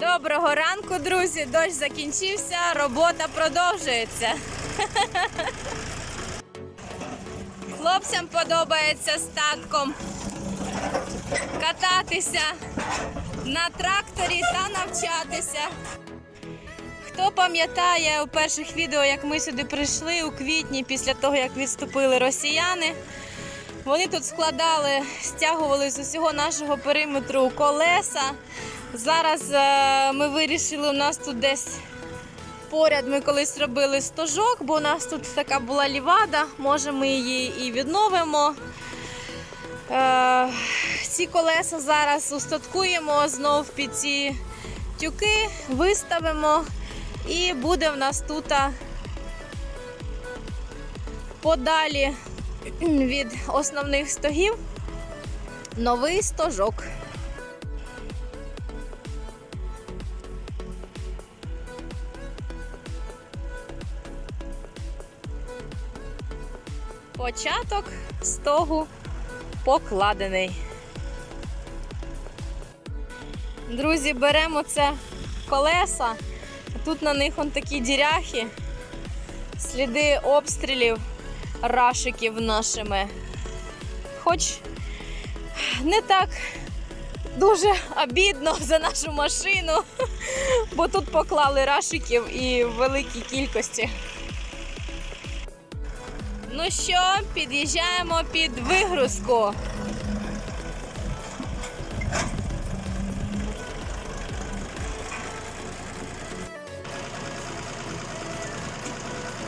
Доброго ранку, друзі! Дощ закінчився, робота продовжується. Хлопцям подобається з татком кататися на тракторі та навчатися. Хто пам'ятає у перших відео, як ми сюди прийшли у квітні після того, як відступили росіяни, вони тут складали, стягували з усього нашого периметру колеса. Зараз е, ми вирішили, у нас тут десь поряд ми колись робили стожок, бо у нас тут така була лівада, може ми її і відновимо. Е, ці колеса зараз устаткуємо знов під ці тюки, виставимо і буде в нас тут подалі від основних стогів новий стожок. Початок стогу покладений. Друзі, беремо це колеса. Тут на них он такі діряхи, сліди обстрілів рашиків нашими. Хоч не так дуже обідно за нашу машину, бо тут поклали рашиків і в великій кількості. Ну що, під'їжджаємо під вигрузку.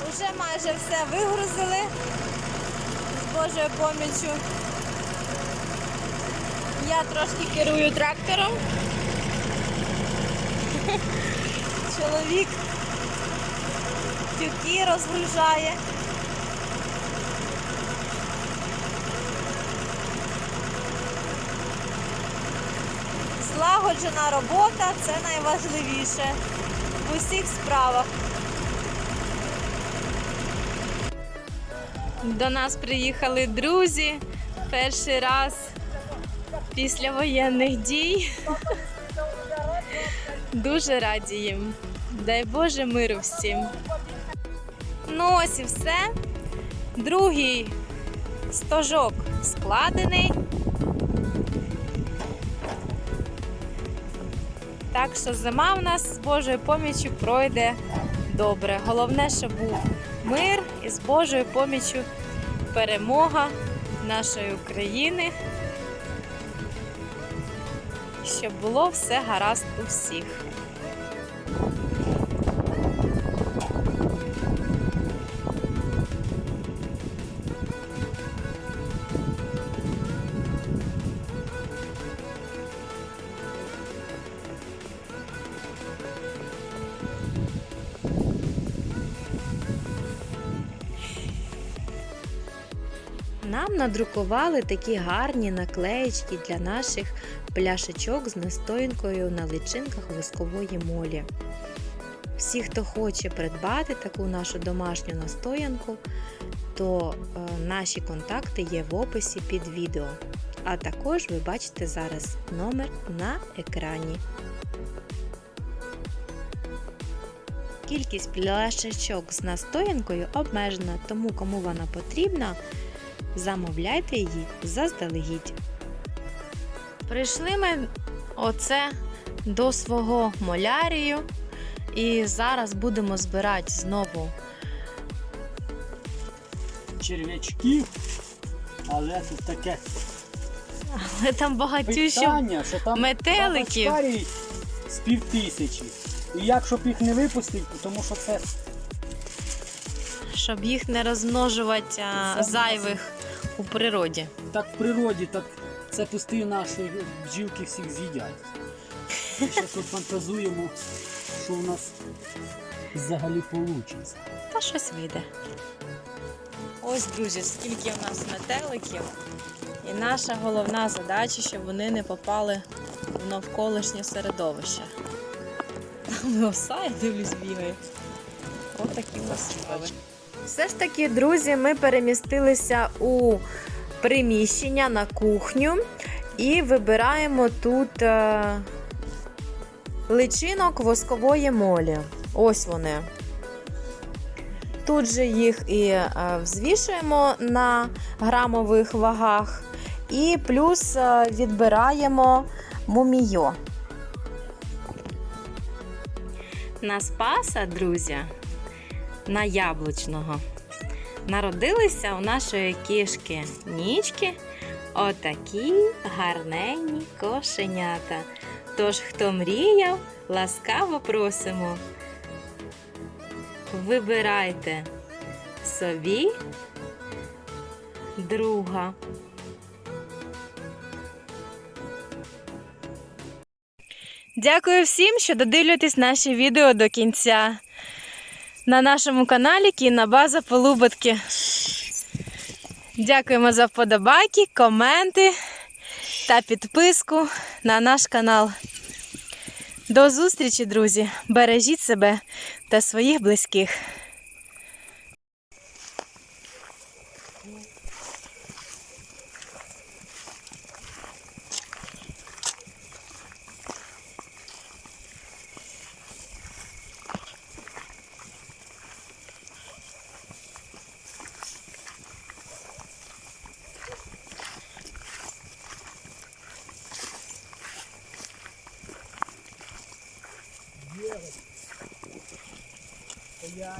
Уже майже все вигрузили з Божою поміччю. Я трошки керую трактором. Чоловік тюки розгружає. Злагоджена робота це найважливіше в усіх справах. До нас приїхали друзі перший раз після воєнних дій. Дуже раді їм. Дай Боже миру всім. Ну ось і все. Другий стожок складений. Так що зима в нас з Божою поміччю пройде добре. Головне, щоб був мир і з Божою поміччю перемога нашої України. Щоб було все гаразд у всіх. Нам надрукували такі гарні наклеєчки для наших пляшечок з настоянкою на личинках воскової молі. Всі, хто хоче придбати таку нашу домашню настоянку, то е, наші контакти є в описі під відео. А також ви бачите зараз номер на екрані. Кількість пляшечок з настоянкою обмежена, тому кому вона потрібна, замовляйте її заздалегідь. Прийшли ми оце до свого молярію і зараз будемо збирати знову. черв'ячків, але тут таке Але там багатющі. питання, що там метеликів. з пів тисячі. І як щоб їх не випустити, тому що це щоб їх не розмножувати а, Це зайвих у природі. так в природі, так це пусти наші бджілки всіх з'їдять. Ми ще тут фантазуємо, що у нас взагалі вийде. Та щось вийде. Ось, друзі, скільки в нас метеликів. І наша головна задача, щоб вони не попали в навколишнє середовище. Там і оса, я дивлюсь, бігає. Ось такі у нас справи. Все ж таки, друзі, ми перемістилися у приміщення на кухню і вибираємо тут е, личинок воскової молі. Ось вони. Тут же їх і е, взвішуємо на грамових вагах, і плюс е, відбираємо мумійо. На Спаса, друзі, на яблучного. Народилися у нашої кішки нічки отакі гарненні кошенята. Тож, хто мріяв, ласкаво просимо. Вибирайте собі друга. Дякую всім, що додивлюєтесь наші відео до кінця. На нашому каналі Кінобаза Полуботки. Дякуємо за вподобайки, коменти та підписку на наш канал. До зустрічі, друзі! Бережіть себе та своїх близьких. guy.